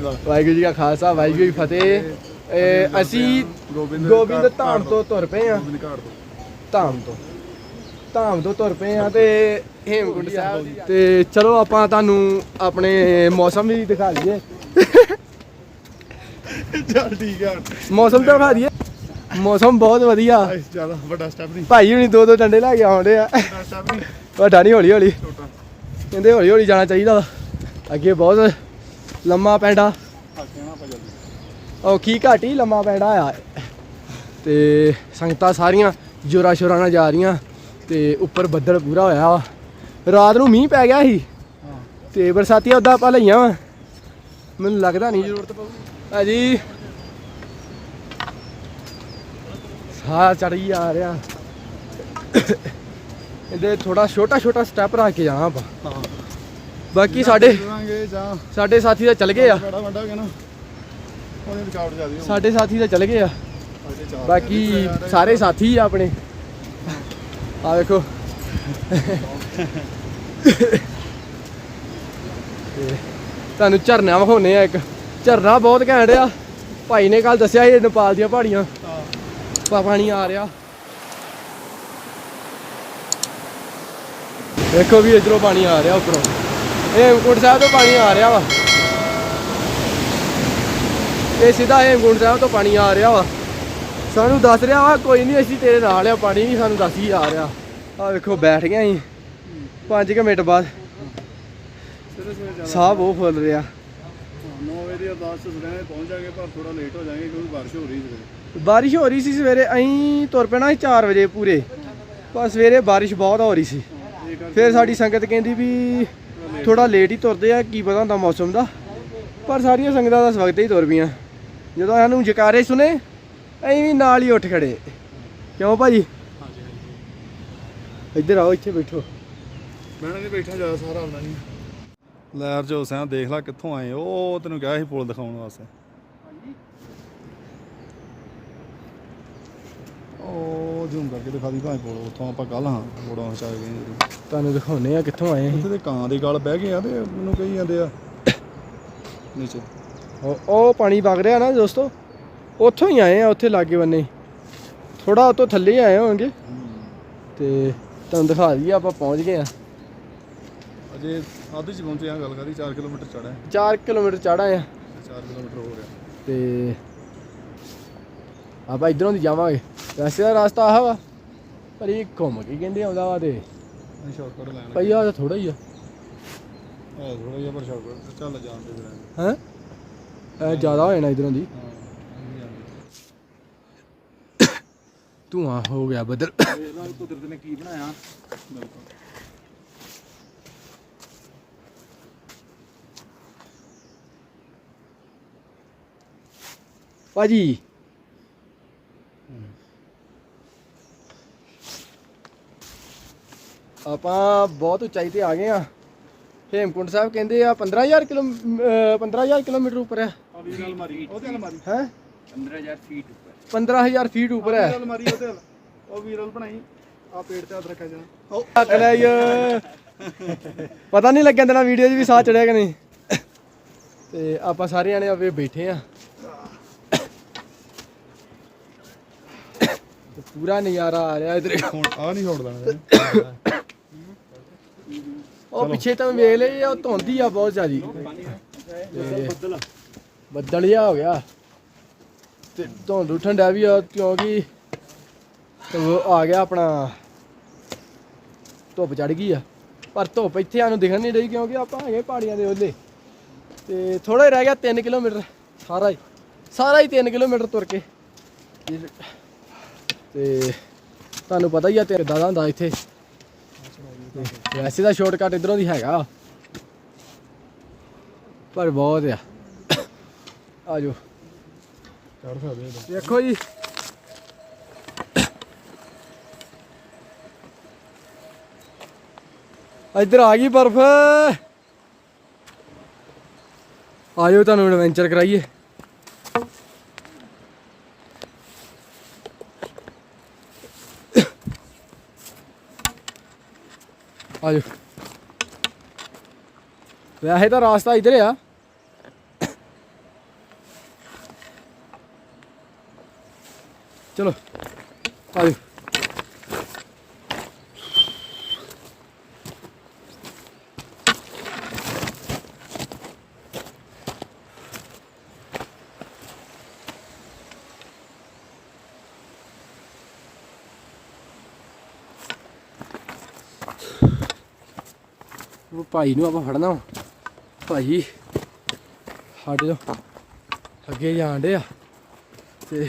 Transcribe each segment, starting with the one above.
ਵਾਹਿਗੁਰੂ ਜੀ ਕਾ ਖਾਲਸਾ ਵਾਹਿਗੁਰੂ ਜੀ ਫਤਿਹ। ਇਹ ਅਸੀਂ ਗੋਬਿੰਦ ਧਾਮ ਤੋਂ ਤੁਰ ਪਏ ਆ ਧਾਮ ਤੋਂ। ਧਾਮ ਤੋਂ ਤੁਰ ਪਏ ਆ ਤੇ ਹੇਮਕੁੰਟ ਸਾਹਿਬ ਤੇ ਚਲੋ ਆਪਾਂ ਤੁਹਾਨੂੰ ਆਪਣੇ ਮੌਸਮ ਵੀ ਦਿਖਾ ਲਈਏ। ਚੱਲ ਠੀਕ ਆ। ਮੌਸਮ ਤਾਂ ਦਿਖਾ ਦਈਏ। ਮੌਸਮ ਬਹੁਤ ਵਧੀਆ। ਇਸ ਜ਼ਿਆਦਾ ਵੱਡਾ ਸਟੈਪ ਨਹੀਂ। ਭਾਈ ਹੁਣੀ ਦੋ ਦੋ ਡੰਡੇ ਲੈ ਕੇ ਆਉਂਦੇ ਆ। ਵੱਡਾ ਨਹੀਂ। ਹੌਲੀ ਹੌਲੀ ਕਹਿੰਦੇ ਹੌਲੀ ਹੌਲੀ ਜਾਣਾ ਚਾਹੀਦਾ। ਅੱਗੇ ਬਹੁਤ ਲੰਮਾ ਪੈਂਡਾ। ਜਲਦੀ। ਔਖੀ ਘਾਟੀ ਲੰਮਾ ਪੈਂਡਾ ਆ। ਤੇ ਸੰਗਤਾਂ ਸਾਰੀਆਂ ਜੋਰਾ ਸ਼ੋਰਾ ਨਾਲ ਜਾ ਰਹੀਆਂ ਤੇ ਉੱਪਰ ਬੱਦਲ ਪੂਰਾ ਹੋਇਆ ਵਾ। ਰਾਤ ਨੂੰ ਮੀਂਹ ਪੈ ਗਿਆ ਸੀ। ਤੇ ਬਰਸਾਤੀਆਂ ਉਦਾਂ ਆਪਾਂ ਲਈਆਂ ਵਾ। ਮੈਨੂੰ ਲੱਗਦਾ ਨਹੀਂ ਜ਼ਰੂਰਤ ਪਊਗੀ। ਭਾਜੀ। ਸਾਹ ਚੜੀ ਆ ਰਿਹਾ। ਇਹਦੇ ਥੋੜਾ ਛੋਟਾ ਛੋਟਾ ਸਟੈਪ ਰੱਖ ਕੇ ਜਾਣਾ ਆਪਾਂ। ਹਾਂ। ਬਾਕੀ ਸਾਡੇ ਜਾਵਾਂਗੇ ਜਾਂ ਸਾਡੇ ਸਾਥੀ ਤਾਂ ਚੱਲ ਗਏ ਆ। ਬੜਾ ਵੱਡਾ ਹੋ ਗਿਆ ਨਾ ਉਹਨੇ ਰਿਕਾਰਡ ਜ਼ਿਆਦਾ ਹੋ ਸਾਡੇ ਸਾਥੀ ਤਾਂ ਚੱਲ ਗਏ ਆ। ਸਾਡੇ ਚਾਰ ਬਾਕੀ ਸਾਰੇ ਸਾਥੀ ਆ ਆਪਣੇ। ਆ ਵੇਖੋ। ਤੁਹਾਨੂੰ ਝਰਨਾ ਵਿਖਾਉਨੇ ਆ ਇੱਕ। ਝਰਨਾ ਬਹੁਤ ਘੈਂਟ ਆ। ਭਾਈ ਨੇ ਕੱਲ ਦੱਸਿਆ ਇਹ ਨੇਪਾਲ ਦੀਆਂ ਪਹਾੜੀਆਂ। ਹਾਂ ਪਾਣੀ ਆ ਰਿਹਾ। ਵੇਖੋ ਵੀ ਇਧਰੋਂ ਪਾਣੀ ਆ ਰਿਹਾ ਉੱਪਰੋਂ। ਹੇਮਕੁੰਟ ਸਾਹਿਬ ਤੋਂ ਪਾਣੀ ਆ ਰਿਹਾ ਵਾ। ਇਹ ਸਿੱਧਾ ਹੇਮਕੁੰਟ ਸਾਹਿਬ ਤੋਂ ਪਾਣੀ ਆ ਰਿਹਾ ਵਾ। ਸਾਨੂੰ ਦੱਸ ਰਿਹਾ ਵਾ ਕੋਈ ਨਹੀਂ ਅਸੀਂ ਤੇਰੇ ਨਾਲ ਆ ਪਾਣੀ ਵੀ ਸਾਨੂੰ ਦੱਸ ਹੀ ਆ ਰਿਹਾ। ਆ ਵੇਖੋ ਬੈਠ ਗਿਆ ਅਸੀਂ। 5 ਕੁ ਮਿੰਟ ਬਾਅਦ ਸਾਹ ਬਹੁਤ ਫੁੱਲ ਰਿਹਾ। 9 ਵਜੇ ਦੀ ਅਰਦਾਸ ਸਵੇਰੇ ਪਹੁੰਚ ਜਾਗੇ ਪਰ ਥੋੜਾ ਲੇਟ ਹੋ ਜਾਏਗੇ ਕਿਉਂਕਿ ਬਾਰਿਸ਼ ਹੋ ਰਹੀ ਸਵੇਰੇ। ਬਾਰਿਸ਼ ਹੋ ਰਹੀ ਸੀ ਸਵੇਰੇ ਅਸੀਂ ਤੁਰ ਪੈਣਾ ਸੀ 4 ਵਜੇ ਪੂਰੇ। ਪਰ ਸਵੇਰੇ ਬਾਰਿਸ਼ ਬਹੁਤ ਹੋ ਰਹੀ ਸੀ। ਫਿਰ ਸਾਡੀ ਸੰਗਤ ਕਹਿੰਦੀ ਵੀ ਥੋੜਾ ਲੇਟ ਹੀ ਤੁਰਦੇ ਆ, ਕੀ ਪਤਾ ਹੁੰਦਾ ਮੌਸਮ ਦਾ। ਪਰ ਸਾਰੀਆਂ ਸੰਗਤਾਂ ਦਾ ਸਵਾਗਤ ਹੀ ਤੁਰ ਪਈਆਂ। ਜਦੋਂ ਸਾਨੂੰ ਜਕਾਰੇ ਸੁਨੇ, ਅਸੀਂ ਵੀ ਨਾਲ ਹੀ ਉੱਠ ਖੜੇ। ਕਿਉਂ ਭਾਜੀ? ਇੱਧਰ ਆਓ, ਇੱਥੇ ਬੈਠੋ। ਮੈਂ ਨਹੀਂ ਬੈਠਾ ਜ਼ਿਆਦਾ, ਸਾਰਾ ਆਉਂਦਾ ਨਹੀਂ। ਲੈਰ ਜੋ ਸਿਆਂ ਦੇਖ ਲੈ ਕਿੱਥੋਂ ਆਏ ਉਹ ਤੈਨੂੰ ਕਿਹਾ ਸੀ ਪੁਲ ਦਿਖਾਉਣ ਵਾਸਤੇ। ਉਹ ਜੂਮ ਕਰਕੇ ਦਿਖਾ ਦੀ ਭਾਵੇਂ ਪੁਲ ਉੱਥੋਂ ਆਪਾਂ ਕੱਲ ਹਾਂ ਬੋੜਾ ਹਚਾ ਗਏ ਜਿਹੜੇ ਤੁਹਾਨੂੰ ਦਿਖਾਉਨੇ ਆ ਕਿੱਥੋਂ ਆਏ ਉੱਥੇ ਤੇ ਕਾਂ ਦੇ ਗਲ ਬਹਿ ਗਏ ਆ ਤੇ ਮੈਨੂੰ ਕਹੀ ਜਾਂਦੇ ਆ। ਨੀਚੇ। ਉਹ ਉਹ ਪਾਣੀ ਵਗ ਰਿਹਾ ਨਾ ਦੋਸਤੋ ਉੱਥੋਂ ਹੀ ਆਏ ਆ ਉੱਥੇ ਲਾਗੇ ਬੰਨੇ। ਥੋੜਾ ਉਤੋਂ ਥੱਲੇ ਹੀ ਆਏ ਹੋਣਗੇ। ਤੇ ਤੁਹਾਨੂੰ ਦਿਖਾ ਦਈਏ ਆਪਾਂ ਪਹੁੰਚ ਗਏ ਆ ਅਜੇ ਆਧੀ ਚ ਪਹੁੰਚੇ ਆ ਗੱਲ ਕਰੀ 4 ਕਿਲੋਮੀਟਰ ਚੜ੍ਹਾ 4 ਕਿਲੋਮੀਟਰ ਚੜਾ ਆ। 4 ਕਿਲੋਮੀਟਰ ਹੋ ਰਿਹਾ ਤੇ ਆਪਾਂ ਇਧਰੋਂ ਦੀ ਜਾਵਾਂਗੇ। ਵੈਸੇ ਦਾ ਰਸਤਾ ਆਹ ਵਾ ਪਰ ਇਹ ਘੁੰਮ ਕੇ ਕਹਿੰਦੇ ਆਉਂਦਾ ਵਾ ਤੇ ਸ਼ਾਰਟਕਟ ਲੈਣ ਭਈ ਤਾਂ ਥੋੜਾ ਹੀ ਆ। ਹੈ ਥੋੜਾ ਜਿਹਾ ਪਰ ਸ਼ਾਰਟਕਟ ਚੱਲ ਜਾਂਦੇ ਫਿਰ। ਹੈ? ਇਹ ਜ਼ਿਆਦਾ ਹੋ ਜਾਣਾ ਇਧਰੋਂ ਦੀ। ਹਾਂ ਅਸੀਂ ਜਾਂਦੇ ਧੂਆਂ ਹੋ ਗਿਆ ਬੱਦਲ। ਇਹਦਾ ਕੁਦਰਤ ਨੇ ਕੀ ਬਣਾਇਆ। ਬਿਲਕੁਲ। ਭਾਜੀ ਆਪਾਂ ਬਹੁਤ ਉਚਾਈ ਤੇ ਆ ਗਏ ਆ। ਹੇਮਕੁੰਟ ਸਾਹਿਬ ਕਹਿੰਦੇ ਆ 15000 ਕਿਲੋ ਅਹ 15000 ਕਿਲੋਮੀਟਰ ਉੱਪਰ ਹੈ ਆ ਵੀ ਗੱਲ ਮਾਰੀ ਉਹਦੇ ਨਾਲ ਮਾਰੀ ਹੈ 15000 ਫੀਟ ਉੱਪਰ। 15000 ਫੀਟ ਉੱਪਰ ਹੈ। ਵੀਰਲ ਮਾਰੀ ਉਹਦੇ ਨਾਲ ਉਹ ਵੀਰਲ ਬਣਾਈ। ਆ ਪੇੜ ਤੇ ਹੱਥ ਰੱਖਿਆ ਜਾਣਾ। ਉਹ ਹੱਕ ਲੈ ਈ। ਪਤਾ ਨਹੀਂ ਲੱਗਿਆ ਤੇਰਾ ਵੀਡੀਓ 'ਚ ਵੀ ਸਾਹ ਚੜਿਆ ਕਿ ਨਹੀਂ। ਤੇ ਆਪਾਂ ਸਾਰੇ ਜਾਣੇ ਆਪੇ ਬੈਠੇ ਆ। ਪੂਰਾ ਨਜ਼ਾਰਾ ਆ ਰਿਹਾ ਇਧਰ। ਹੁਣ ਆ ਨਹੀਂ ਛੋੜ ਦੇਣਾ। ਉਹ ਪਿੱਛੇ ਤਾਂ ਵੇਖ ਲਈ ਉਹ ਧੁੰਦੀ ਆ ਬਹੁਤ ਜ਼ਿਆਦੀ। ਤੇ ਬੱਦਲ ਜਿਹਾ ਹੋ ਗਿਆ। ਤੇ ਧੁੰਦ ਡਿਆ ਵੀ ਆ ਕਿਉਂਕਿ ਉਹ ਆ ਗਿਆ ਆਪਣਾ ਧੁੱਪ ਚੜ ਗਈ ਆ। ਪਰ ਧੁੱਪ ਇੱਥੇ ਸਾਨੂੰ ਦਿਖਣ ਨਹੀਂ ਰਹੀ ਕਿਉਂਕਿ ਆਪਾਂ ਹੈਗੇ ਪਹਾੜੀਆਂ ਦੇ ਉਹਲੇ ਤੇ ਥੋੜਾ ਹੀ ਰਹਿ ਗਿਆ 3 ਕਿਲੋਮੀਟਰ ਸਾਰਾ ਹੀ। ਸਾਰਾ ਹੀ 3 ਕਿਲੋਮੀਟਰ ਤੁਰ ਕੇ। ਤੇ ਤੁਹਾਨੂੰ ਪਤਾ ਹੀ ਆ ਤੇ ਕਿੱਦਾਂ ਦਾ ਹੁੰਦਾ ਇੱਥੇ। ਵੈਸੇ ਤਾਂ ਸ਼ਾਰਟਕਟ ਇਧਰੋਂ ਦੀ ਹੈਗਾ। ਪਰ ਬਹੁਤ ਆ। ਆਜੋ ਚੜ ਸਕਦੇ ਦੇਖੋ ਜੀ। ਇੱਧਰ ਆ ਗਈ ਬਰਫ਼। ਆਜੋ ਤੁਹਾਨੂੰ ਐਡਵੈਂਚਰ ਕਰਾਈਏ। ਆਜੋ। ਵੈਸੇ ਤਾਂ ਰਾਸਤਾ ਇਧਰ ਆ ਚਲੋ ਆਜੋ ਉਹ ਭਾਈ ਨੂੰ ਆਪਾਂ ਫੜਨਾ ਭਾਈ, ਸਾਡੇ ਤੋਂ ਅੱਗੇ ਜਾਣ ਡੇ ਆ। ਤੇ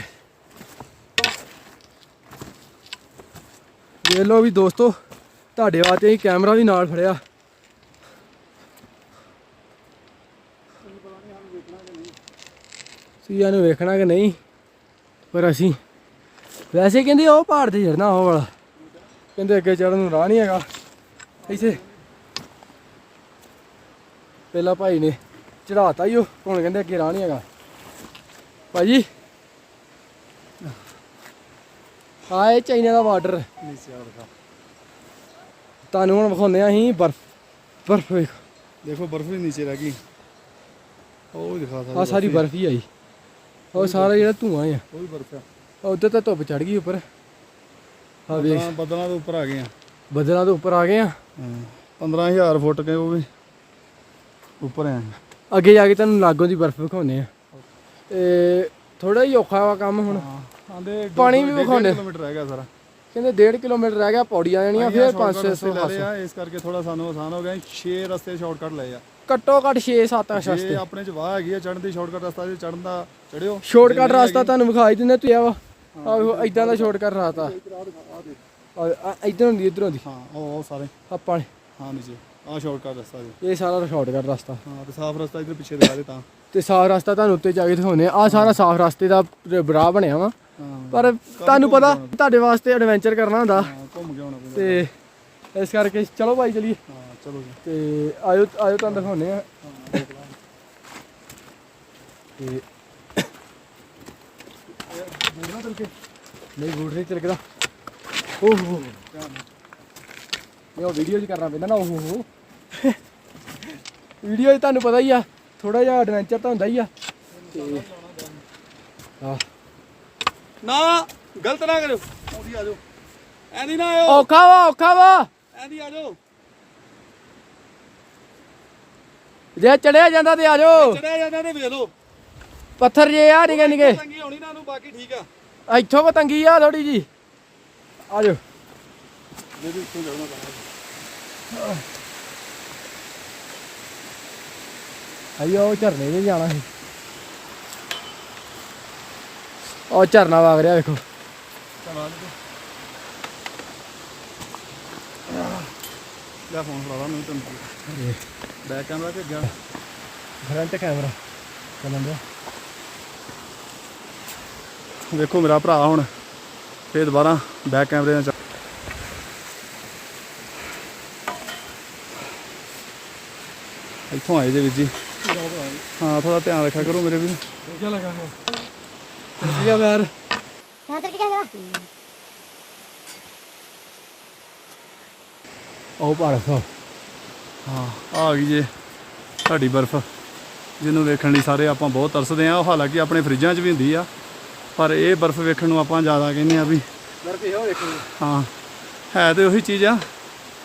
ਦੇਖ ਲਓ ਵੀ ਦੋਸਤੋ, ਤੁਹਾਡੇ ਵਾਸਤੇ ਅਸੀਂ ਕੈਮਰਾ ਵੀ ਨਾਲ ਫੜਿਆ। ਸੀਆ ਨੂੰ ਵੇਖਣਾ ਕਿ ਨਹੀਂ? ਪਰ ਅਸੀਂ ਵੈਸੇ ਕਹਿੰਦੇ ਉਹ ਪਹਾੜ ਤੇ ਚੜਨਾ ਉਹ ਵਾਲਾ। ਕਹਿੰਦੇ ਅੱਗੇ ਚੜਨ ਨੂੰ ਰਾਹ ਨਹੀਂ ਹੈਗਾ। ਇੱਥੇ ਪਹਿਲਾਂ ਭਾਈ ਨੇ ਚੜਾਤਾ ਹੀ ਉਹ ਹੁਣ ਕਹਿੰਦੇ ਅੱਗੇ ਰਾਹ ਨਹੀਂ ਹੈਗਾ। ਭਾਜੀ ਆ ਇਹ ਚਾਈਨਾ ਦਾ ਬਾਰਡਰ। ਨੀਚੇ ਤੁਹਾਨੂੰ ਹੁਣ ਵਿਖਾਉਂਦੇ ਆ ਅਸੀਂ ਬਰਫ ਬਰਫ ਵੇਖ। ਦੇਖੋ ਬਰਫ਼ ਵੀ ਨੀਚੇ ਰਹਿ ਗਈ। ਉਹ ਦਿਖਾ ਆ ਸਾਰੀ ਬਰਫ ਹੀ। ਆਈ ਉਹ ਸਾਰਾ ਜਿਹੜਾ ਧੂਆਂ ਆ। ਉਹ ਵੀ ਬਰਫ਼ ਆ। ਉਧਰ ਤਾਂ ਧੁੱਪ ਚੜ ਗਈ ਉੱਪਰ। ਆ ਵੇਖ। ਬੱਦਲਾਂ ਦੇ ਉੱਪਰ ਆ ਗਏ ਆ। ਬੱਦਲਾਂ ਦੇ ਉੱਪਰ ਆ ਗਏ ਆ। ਹਾਂ। 15000 ਫੁੱਟ ਕੇ ਉਹ ਵੀ। ਉੱਪਰ ਆ ਅੱਗੇ ਜਾ ਕੇ ਤੁਹਾਨੂੰ ਲਾਗੋਂ ਦੀ ਬਰਫ ਵਿਖਾਉਂਦੇ ਆ। ਤੇ ਥੋੜਾ ਹੀ ਔਖਾ ਵਾ ਕੰਮ ਹੁਣ। ਆਂਦੇ ਪਾਣੀ ਵੀ ਵਿਖਾਉਂਦੇ। ਕਿਲੋਮੀਟਰ ਰਹਿ ਗਿਆ ਸਾਰਾ। ਕਹਿੰਦੇ 1.5 ਕਿਲੋਮੀਟਰ ਰਹਿ ਗਿਆ ਪੌੜੀਆਂ ਜਾਣੀਆਂ ਫਿਰ 500 500 ਲੈ ਲਿਆ ਇਸ ਕਰਕੇ ਥੋੜਾ ਸਾਨੂੰ ਆਸਾਨ ਹੋ ਗਿਆ 6 ਰਸਤੇ ਸ਼ਾਰਟਕਟ ਲਏ ਆ। ਘੱਟੋ ਘੱਟ 6-7 ਜੇ ਰਸਤੇ। ਆਪਣੇ ਚ ਵਾਹ ਹੈਗੀ ਆ ਚੜਨ ਦੀ ਸ਼ਾਰਟਕਟ ਰਸਤਾ ਜੇ ਚੜਨ ਦਾ ਚੜਿਓ ਸ਼ਾਰਟਕਟ ਰਸਤਾ ਤੁਹਾਨੂੰ ਵਿਖਾਈ ਦਿੰਦੇ ਤੁਸੀਂ ਆ ਵਾ ਆਹੋ ਇਦਾਂ ਦਾ ਸ਼ਾਰਟਕਟ ਰਸਤਾ ਇਧਰ ਹੁੰਦੀ ਇਧਰ ਹੁੰਦੀ ਹਾਂ ਉਹ ਉਹ ਸਾਰੇ। ਆਪਾਂ ਹਾਂ ਨੀਚੇ। ਆ ਸ਼ਾਰਟਕਟ ਰਸਤਾ ਜੀ। ਇਹ ਸਾਰਾ ਸ਼ਾਰਟਕਟ ਰਸਤਾ। ਹਾਂ ਤੇ ਸਾਫ਼ ਰਸਤਾ ਇਧਰ ਪਿੱਛੇ ਦਿਖਾ ਦੇ ਤਾਂ। ਤੇ ਸਾਫ਼ ਰਸਤਾ ਤੁਹਾਨੂੰ ਉੱਤੇ ਜਾ ਕੇ ਦਿਖਾਉਂਦੇ ਆ ਆ ਸਾਰਾ ਸਾਫ਼ ਰਸਤੇ ਦਾ ਬਰਾ ਬਣਿਆ ਵਾ। ਪਰ ਤੁਹਾਨੂੰ ਪਤਾ ਤੁਹਾਡੇ ਵਾਸਤੇ ਐਡਵੈਂਚਰ ਕਰਨਾ ਹੁੰਦਾ। ਘੁੰਮ ਕੇ ਆਉਣਾ ਪੈਂਦਾ। ਤੇ ਇਸ ਕਰਕੇ ਚਲੋ ਭਾਈ ਚਲੀਏ। ਹਾਂ ਚਲੋ ਜੀ। ਤੇ ਆਇਓ ਆਇਓ ਤੁਹਾਨੂੰ ਦਿਖਾਉਂਦੇ ਆ ਤੇ ਨਹੀਂ ਬੂਟ ਨਹੀਂ ਤਿਲਕਦਾ ਓਹ ਹੋ। ਇਹ ਵੀਡੀਓ 'ਚ ਕਰਨਾ ਪੈਂਦਾ ਨਾ ਓਹ ਹੋ ਵੀਡੀਓ 'ਚ ਤੁਹਾਨੂੰ ਪਤਾ ਹੀ ਆ ਥੋੜਾ ਜਿਹਾ ਐਡਵੈਂਚਰ ਤਾਂ ਹੁੰਦਾ ਹੀ ਆ। ਤੇ ਆ ਨਾ ਗਲਤ ਨਾ ਕਰਿਓ। ਆਉਂਦੀ ਆ ਜਾਓ। ਐਂਦੀ ਨਾ ਆਇਓ। ਔਖਾ ਵਾ ਔਖਾ ਵਾ। ਐਂਦੀ ਆ ਜਾਓ। ਜੇ ਚੜਿਆ ਜਾਂਦਾ ਤੇ ਆ ਜਾਓ। ਚੜਿਆ ਜਾਂਦਾ ਤੇ ਵੇਖ ਲਓ। ਪੱਥਰ ਜੇ ਆ ਨਿਕੇ ਨਿਕੇ। ਤੰਗੀ ਹੋਣੀ ਨਾ ਨੂੰ ਬਾਕੀ ਠੀਕ ਆ। ਇੱਥੋਂ ਕੋ ਤੰਗੀ ਆ ਥੋੜੀ ਜੀ ਆ ਜਾਓ। ਜੇ ਵੀ ਇੱਥੋਂ ਜਾਣਾ ਤਾਂ ਉਹ ਝਰਨੇ 'ਚ ਜਾਣਾ ਸੀ। ਉਹ ਝਰਨਾ ਵਗ ਰਿਹਾ ਵੇਖੋ। ਚਲ ਲੈ ਫੋਨ ਫੜਾ ਮੈਨੂੰ ਤੈਨੂੰ ਬੈਕ ਕੈਮਰਾ ਤੇ ਗਿਆ ਫਰੰਟ ਕੈਮਰਾ। ਚੱਲਣ ਵੇਖੋ ਮੇਰਾ ਭਰਾ ਹੁਣ। ਫੇਰ ਦੁਬਾਰਾ ਬੈਕ ਕੈਮਰੇ ਨਾਲ ਇੱਥੋਂ ਆਏ ਜੇ ਵੀਰ ਜੀ। ਹਾਂ ਥੋੜਾ ਧਿਆਨ ਰੱਖਿਆ ਕਰੋ ਮੇਰੇ ਵੀਰ। ਉਹ ਬਰਫ ਹਾਂ ਆ ਗਈ ਜੇ ਸਾਡੀ ਬਰਫ। ਜਿਹਨੂੰ ਵੇਖਣ ਲਈ ਸਾਰੇ ਆਪਾਂ ਬਹੁਤ ਤਰਸਦੇ ਆ ਹਾਲਾਂਕਿ ਆਪਣੇ ਫਰਿੱਜਾਂ 'ਚ ਵੀ ਹੁੰਦੀ ਆ। ਪਰ ਇਹ ਬਰਫ ਵੇਖਣ ਨੂੰ ਆਪਾਂ ਜ਼ਿਆਦਾ ਕਹਿੰਦੇ ਆ ਵੀ ਬਰਫ ਇਹੋ ਵੇਖਣੀ। ਹਾਂ ਹੈ ਤੇ ਉਹੀ ਚੀਜ਼ ਆ।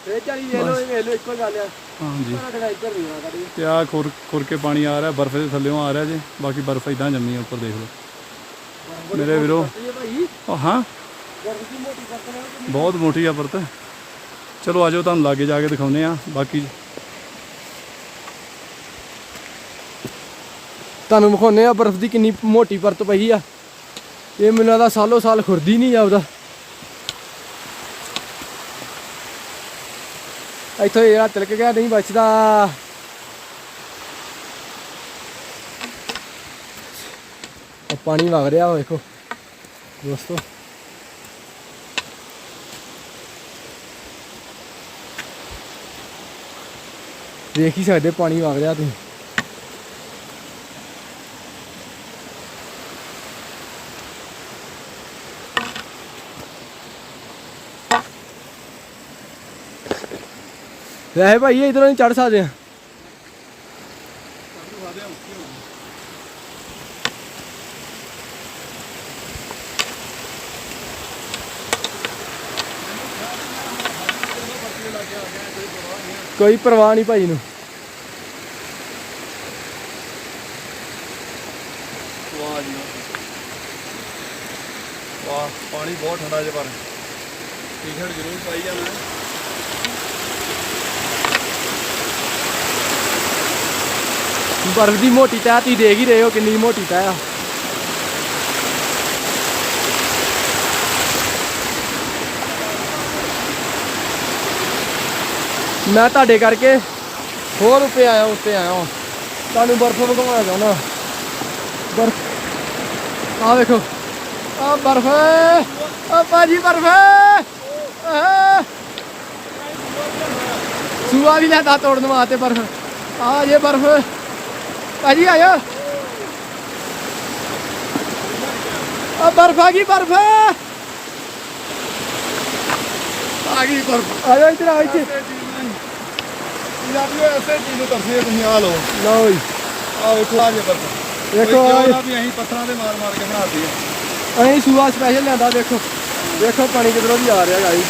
ਫਰਿੱਜ ਵਾਲੀ ਵੇਖ ਲਓ ਵੇਖ ਲਓ ਇੱਕੋ ਗੱਲ ਆ। ਹਾਂਜੀ। ਤੇ ਆ ਖੁਰ ਖੁਰ ਕੇ ਪਾਣੀ ਆ ਰਿਹਾ ਬਰਫ਼ ਦੇ ਥੱਲੇੋਂ ਆ ਰਿਹਾ ਜੇ ਬਾਕੀ ਬਰਫ਼ ਇਦਾਂ ਜੰਮੀ ਆ ਉੱਪਰ ਦੇਖ ਲਓ। ਮੇਰੇ ਵੀਰੋ। ਉਹ ਹਾਂ ਬਹੁਤ ਮੋਟੀ ਆ ਪਰਤ। ਚਲੋ ਆਜੋ ਤੁਹਾਨੂੰ ਲਾਗੇ ਜਾ ਕੇ ਦਿਖਾਉਨੇ ਆ ਬਾਕੀ ਤੁਹਾਨੂੰ ਵਿਖਾਉਂਦੇ ਆ ਬਰਫ਼ ਦੀ ਕਿੰਨੀ ਮੋਟੀ ਪਰਤ ਪਈ ਆ। ਇਹ ਮੈਨੂੰ ਲੱਗਦਾ ਸਾਲੋ ਸਾਲ ਖੁਰਦੀ ਨਹੀਂ ਜਾਉਦਾ ਇੱਥੋਂ ਜਿਹੜਾ ਤਿਲਕ ਗਿਆ, ਨਹੀਂ ਬਚਦਾ। ਪਾਣੀ ਵਗ ਰਿਹਾ, ਉਹ ਵੇਖੋ। ਦੋਸਤੋ। ਦੇਖ ਹੀ ਸਕਦੇ, ਪਾਣੀ ਵਗ ਰਿਹਾ ਤੁਸੀਂ। ਵੈਸੇ ਭਾਈ ਇਧਰੋਂ ਨਹੀਂ ਚੜ ਸਕਦੇ। ਆ ਕੋਈ ਪਰਵਾਹ ਨਹੀਂ ਭਾਈ ਨੂੰ। ਵਾਹ ਪਾਣੀ ਬਹੁਤ ਠੰਡਾ ਜਿਹਾ ਪਰ ਟੀ-ਸ਼ਰਟ ਜ਼ਰੂਰ ਪਾਈ ਜਾਣਾ ਬਰਫ਼ ਦੀ ਮੋਟੀ ਤਹਿ ਤੁਸੀਂ ਦੇਖ ਹੀ ਰਹੇ ਹੋ ਕਿੰਨੀ ਮੋਟੀ ਤਹਿ ਆ। ਮੈਂ ਤੁਹਾਡੇ ਕਰਕੇ ਹੋਰ ਉੱਤੇ ਆਇਆ ਉੱਤੇ ਆਇਆ ਹਾਂ ਤੁਹਾਨੂੰ ਬਰਫ਼ ਵਿਖਾਉਣਾ ਚਾਹੁੰਦਾ। ਬਰਫ਼। ਆ ਵੇਖੋ। ਆ ਬਰਫ਼। ਆ ਬਾਜੀ ਬਰਫ਼। ਸੂਆ ਵੀ ਲੈਂਦਾ ਤੋੜਨ ਵਾਸਤੇ ਬਰਫ਼। ਆ ਜੇ ਬਰਫ਼। ਭਾਜੀ ਆਇਓ। ਆ ਬਰਫ ਆ ਗਈ ਬਰਫ। ਆ ਗਈ ਬਰਫ। ਆਇਓ ਇੱਧਰ ਆਓ ਇੱਥੇ। ਪੰਜਾਬੀ ਐਸੇ ਚੀਜ਼ ਨੂੰ ਤਰਸੇ ਤੁਸੀਂ ਆ ਲਓ। ਲਓ ਜੀ। ਆ ਵੇਖੋ ਆ ਜੇ ਬਰਫ। ਵੇਖੋ ਆ ਵੀ ਅਸੀਂ ਪੱਥਰਾਂ ਦੇ ਮਾਰ ਮਾਰ ਕੇ ਬਣਾਤੀ ਆ। ਅਸੀਂ ਸੂਆ ਸਪੈਸ਼ਲ ਲਿਆਂਦਾ ਦੇਖੋ। ਦੇਖੋ ਪਾਣੀ ਕਿਧਰੋਂ ਦੀ ਆ ਰਿਹਾ ਗਾਈ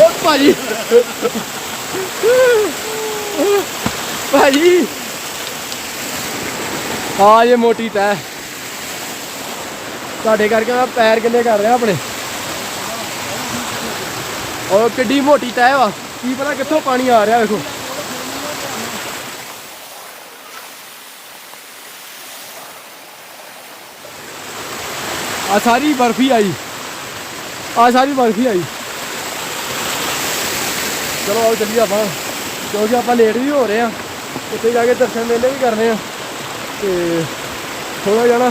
ਓ ਭਾਜੀ। ਭਾਜੀ। ਆ ਇਹ ਮੋਟੀ ਤੈ। ਤੁਹਾਡੇ ਕਰਕੇ ਮੈਂ ਪੈਰ ਕਿੰਨੇ ਕਰ ਰਿਹਾ ਆਪਣੇ। ਉਹ ਕਿੱਡੀ ਮੋਟੀ ਤੈ ਵਾ। ਕੀ ਪਤਾ ਕਿੱਥੋਂ ਪਾਣੀ ਆ ਰਿਹਾ, ਵੇਖੋ। ਆ ਸਾਰੀ ਬਰਫੀ ਆਈ। ਆ ਸਾਰੀ ਬਰਫੀ ਆਈ। ਚਲੋ, ਆਓ ਚੱਲੀਏ ਆਪਾਂ। ਕਿਉਂਕਿ ਆਪਾਂ ਲੇਟ ਵੀ ਹੋ ਰਹੇ ਆ ਉੱਥੇ ਜਾ ਕੇ ਦਰਸ਼ਨ ਮੇਲੇ ਵੀ ਕਰਨੇ ਆ। ਤੇ ਥੋੜਾ ਜਾਣਾ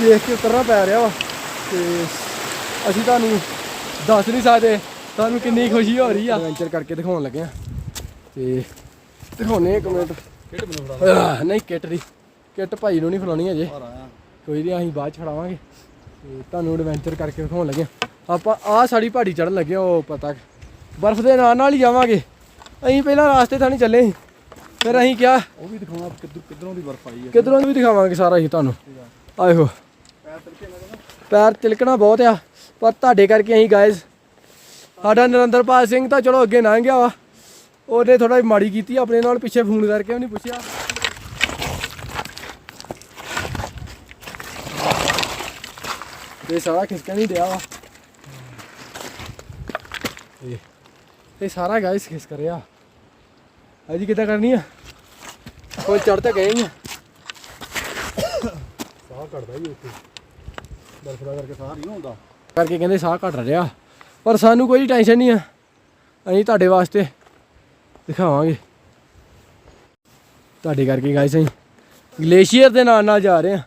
ਦੇਖ ਕੇ ਉਤਰਨਾ ਪੈ ਰਿਹਾ ਵਾ। ਤੇ ਅਸੀਂ ਤੁਹਾਨੂੰ ਦੱਸ ਨਹੀਂ ਸਕਦੇ ਤੁਹਾਨੂੰ ਕਿੰਨੀ ਖੁਸ਼ੀ ਹੋ ਰਹੀ ਆ। ਐਡਵੈਂਚਰ ਕਰਕੇ ਦਿਖਾਉਣ ਲੱਗੇ ਆ। ਤੇ ਦਿਖਾਉਣੇ ਇੱਕ ਮਿੰਟ। ਕਿਹੜੇ ਮੈਨੂੰ ਫੜਾ ਨਹੀਂ ਕਿੱਟ ਦੀ ਕਿੱਟ ਭਾਈ ਨੂੰ ਨਹੀਂ ਫਲਾਉਣੀ ਅਜੇ ਕੋਈ ਨਹੀਂ ਅਸੀਂ ਬਾਅਦ ਚ ਫੜਾਵਾਂਗੇ। ਤੇ ਤੁਹਾਨੂੰ ਐਡਵੈਂਚਰ ਕਰਕੇ ਦਿਖਾਉਣ ਲੱਗੇ ਹਾਂ। ਆਪਾਂ ਆਹ ਸਾਡੀ ਪਹਾੜੀ ਚੜਨ ਲੱਗੇ ਹਾਂ, ਉਹ ਪਤਾ ਬਰਫ਼ ਦੇ ਨਾਲ ਨਾਲ ਹੀ ਜਾਵਾਂਗੇ। ਅਸੀਂ ਪਹਿਲਾਂ ਰਾਸਤੇ ਥਾਣੀ ਚੱਲੇ ਸੀ। ਫਿਰ ਅਸੀਂ ਕਿਹਾ ਉਹ ਵੀ ਦਿਖਾਉਣਾ ਕਿੱਧਰ ਕਿੱਧਰੋਂ ਦੀ ਬਰਫ ਆਈ ਹੈ। ਕਿਧਰੋਂ ਵੀ ਦਿਖਾਵਾਂਗੇ ਸਾਰਾ ਹੀ ਤੁਹਾਨੂੰ। ਆਇਓ ਪੈਰ ਤਿਲਕਣਾ ਬਹੁਤ ਆ ਪਰ ਤੁਹਾਡੇ ਕਰਕੇ ਅਸੀਂ ਗਾਇਜ਼ ਸਾਡਾ ਨਰਿੰਦਰਪਾਲ ਸਿੰਘ ਤਾਂ ਚਲੋ ਅੱਗੇ ਲੰਘ ਗਿਆ ਵਾ। ਉਹਨੇ ਥੋੜਾ ਮਾੜੀ ਕੀਤੀ ਆਪਣੇ ਨਾਲ ਪਿੱਛੇ ਫੋਨ ਕਰਕੇ ਨਹੀਂ ਪੁੱਛਿਆ। ਤੇ ਸਾਰਾ ਖਿਸਕਣ ਨਹੀਂ ਡਿਆ ਵਾ। ਇਹ ਇਹ ਸਾਰਾ ਗਾਇਸ ਖਿਸਕ ਰਿਹਾ। ਅਜੀ ਕਿੱਦਾਂ ਕਰਨੀ ਆ? ਕੋਈ ਚੜ ਤਾਂ ਗਏ ਹੀ ਆ ਸਾਹ ਘਟਦਾ ਹੀ ਉੱਥੇ। ਬਰਫ ਦਾ ਕਰਕੇ ਸਾਹ ਨਹੀਂ ਹੁੰਦਾ ਕਰਕੇ ਕਹਿੰਦੇ ਸਾਹ ਘਟ ਰਿਹਾ। ਪਰ ਸਾਨੂੰ ਕੋਈ ਟੈਨਸ਼ਨ ਨਹੀਂ ਆ। ਅਸੀਂ ਤੁਹਾਡੇ ਵਾਸਤੇ ਦਿਖਾਵਾਂਗੇ। ਤੁਹਾਡੇ ਕਰਕੇ ਗਾਇਸ ਅਸੀਂ ਗਲੇਸ਼ੀਅਰ ਦੇ ਨਾਲ ਨਾਲ ਜਾ ਰਹੇ ਆ।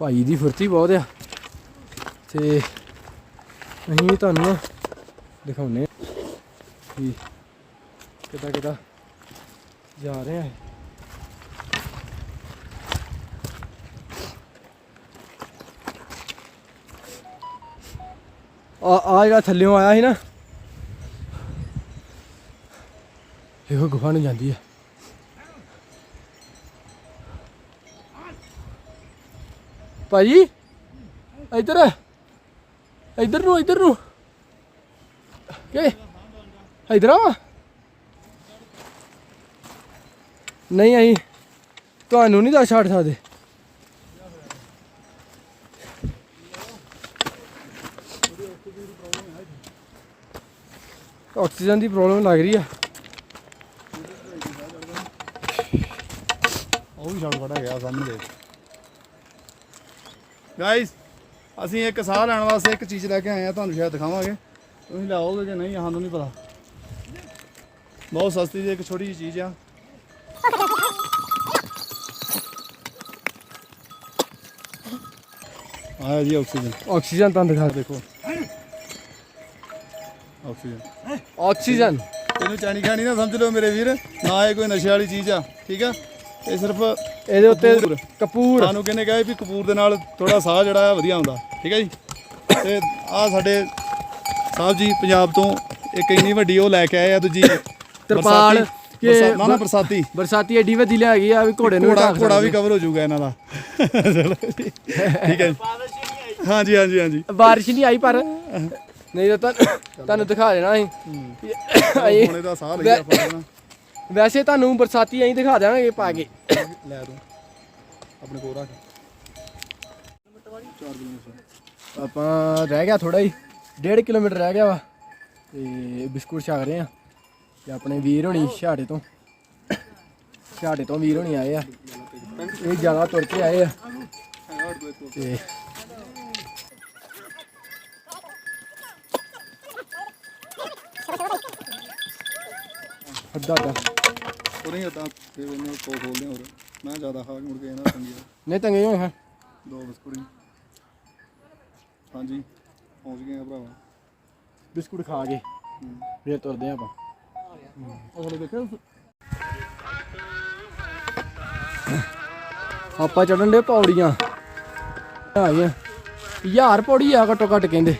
ਭਾਈ ਦੀ ਫੁਰਤੀ ਬਹੁਤ ਆ। ਤੇ ਅਸੀਂ ਤੁਹਾਨੂੰ ਨਾ ਦਿਖਾਉਨੇ ਆ ਵੀ ਕਿੱਦਾਂ ਕਿੱਦਾਂ ਜਾ ਰਹੇ ਆ ਆ ਆ ਜਿਹੜਾ ਥੱਲਿਓਂ ਆਇਆ ਸੀ ਨਾ, ਇਹੋ ਗੁਫਾ ਨੂੰ ਜਾਂਦੀ ਹੈ ਭਾਜੀ, ਇੱਧਰ ਇੱਧਰ ਨੂੰ ਇੱਧਰ ਨੂੰ। ਕਿ ਇੱਧਰ ਆ। ਨਹੀਂ ਆਈ ਤੁਹਾਨੂੰ ਨਹੀਂ ਦੱਸ ਛੱਡ ਸਕਦੇ। ਆਕਸੀਜਨ ਦੀ ਪ੍ਰੋਬਲਮ ਲੱਗ ਰਹੀ ਆ। ਉਹ ਵੀ ਛੜ ਫੜਾ ਗਿਆ, ਸਾਹਮਣੇ। ਗਾਇਸ ਅਸੀਂ ਇੱਕ ਸਾਹ ਲੈਣ ਵਾਸਤੇ ਇੱਕ ਚੀਜ਼ ਲੈ ਕੇ ਆਏ ਆ ਤੁਹਾਨੂੰ ਸ਼ਾਇਦ ਦਿਖਾਵਾਂਗੇ। ਤੁਸੀਂ ਲਾਓਗੇ ਕਿ ਨਹੀਂ ਸਾਨੂੰ ਨਹੀਂ ਪਤਾ। ਬਹੁਤ ਸਸਤੀ ਜਿਹੀ ਇੱਕ ਛੋਟੀ ਜਿਹੀ ਚੀਜ਼ ਆ। ਆਇਆ ਜੀ ਆਕਸੀਜਨ। ਆਕਸੀਜਨ ਤਾਂ ਦਿਖਾ ਦੇਖੋ। ਆਕਸੀਜਨ। ਆਕਸੀਜਨ। ਇਹਨੂੰ ਚਾਣੀ ਖਾਣੀ ਨਾ ਸਮਝ ਲਓ ਮੇਰੇ ਵੀਰ। ਨਾ ਇਹ ਕੋਈ ਨਸ਼ੇ ਵਾਲੀ ਚੀਜ਼ ਆ ਠੀਕ ਆ? ਇਹ ਸਿਰਫ ਇਹਦੇ ਉੱਤੇ ਕਪੂਰ। ਸਾਨੂੰ ਕਹਿੰਦੇ ਗਏ ਵੀ ਕਪੂਰ ਦੇ ਨਾਲ ਥੋੜਾ ਸਾਹ ਜਿਹੜਾ ਆ ਵਧੀਆ ਆਉਂਦਾ ਠੀਕ ਹੈ ਜੀ? ਤੇ ਆ ਸਾਡੇ ਸਾਹਿਬ ਜੀ ਪੰਜਾਬ ਤੋਂ ਇੱਕ ਇੰਨੀ ਵੱਡੀ ਉਹ ਲੈ ਕੇ ਆਏ ਆ ਦੂਜੀ ਤਰਪਾਲ ਬਰਸਾ- ਨਾ ਨਾ ਬਰਸਾਤੀ। ਬਰਸਾਤੀ ਐਡੀ ਵਧੀ ਲਿਆ ਗਈ ਆ ਵੀ ਘੋੜੇ ਨੂੰ ਘੋੜਾ ਘੋੜਾ ਵੀ। ਕਵਰ ਹੋ ਜਾਊਗਾ ਇਹਨਾਂ ਦਾ। ਠੀਕ ਹੈ ਜੀ? ਹਾਂਜੀ ਹਾਂਜੀ ਹਾਂਜੀ। ਬਾਰਿਸ਼ ਨਹੀਂ ਆਈ ਪਰ ਨਹੀਂ ਤਾਂ ਤੁਹਾਨੂੰ- ਦਿਖਾ ਦੇਣਾ ਅਸੀਂ। ਹੁਣੇ ਦਾ ਸਾਹ ਲੱਗਿਆ ਆਪਾਂ ਵੈਸੇ ਤੁਹਾਨੂੰ ਬਰਸਾਤੀ ਐਂ ਦਿਖਾ ਦੇਵਾਂਗੇ ਪਾ ਕੇ। ਲੈ ਤੂੰ। ਆਪਣੇ ਕੋਲ ਰੱਖ। ਆਪਾਂ ਰਹਿ ਗਿਆ ਥੋੜਾ ਹੀ। 1.5 ਕਿਲੋਮੀਟਰ ਰਹਿ ਗਿਆ ਵਾ। ਤੇ ਬਿਸਕੁਟ ਛਕ ਰਹੇ ਆ। ਤੇ ਆਪਣੇ ਵੀਰ ਹੋਣੀ ਛਾੜੇ ਤੋਂ। ਛਾੜੇ ਤੋਂ ਵੀਰ ਹੋਣੀ ਆਏ ਆ। ਇਹ ਜ਼ਿਆਦਾ ਤੁਰ ਕੇ ਆਏ ਆ। ਤੇ ਅੱਧਾ ਅੱਧਾ। ਉਹਨੇ ਇਦਾਂ ਫਿਰ ਉਹਨੂੰ ਕੋ ਖੋਲਦੇ ਹੋਰ। ਮੈਂ ਜ਼ਿਆਦਾ ਖਾ ਕੇ ਮੁੜ ਕੇ ਇਹਨਾਂ ਸੰਗੀ ਨਹੀਂ ਤੰਗੇ ਹੋਏ ਹਾਂ। ਦੋ ਬਿਸਕੁਟ ਹੀ। ਹਾਂਜੀ ਪਹੁੰਚ ਗਏ ਆ ਭਰਾਵਾ। ਬਿਸਕੁਟ ਖਾ ਕੇ ਫੇਰ ਤੁਰਦੇ ਆਪਾਂ। ਦੇਖਿਆ ਆਪਾਂ ਚੜਨ ਦੇ ਪੌੜੀਆਂ। ਆ। ਹਜ਼ਾਰ ਪੌੜੀ ਆ ਘੱਟੋ ਘੱਟ ਕਹਿੰਦੇ।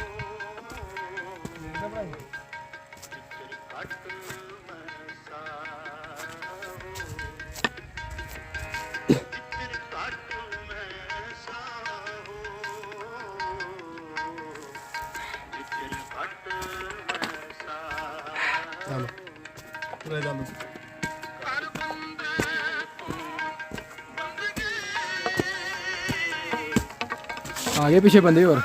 ਆ ਗਏ ਪਿੱਛੇ ਬੰਦੇ ਹੋਰ।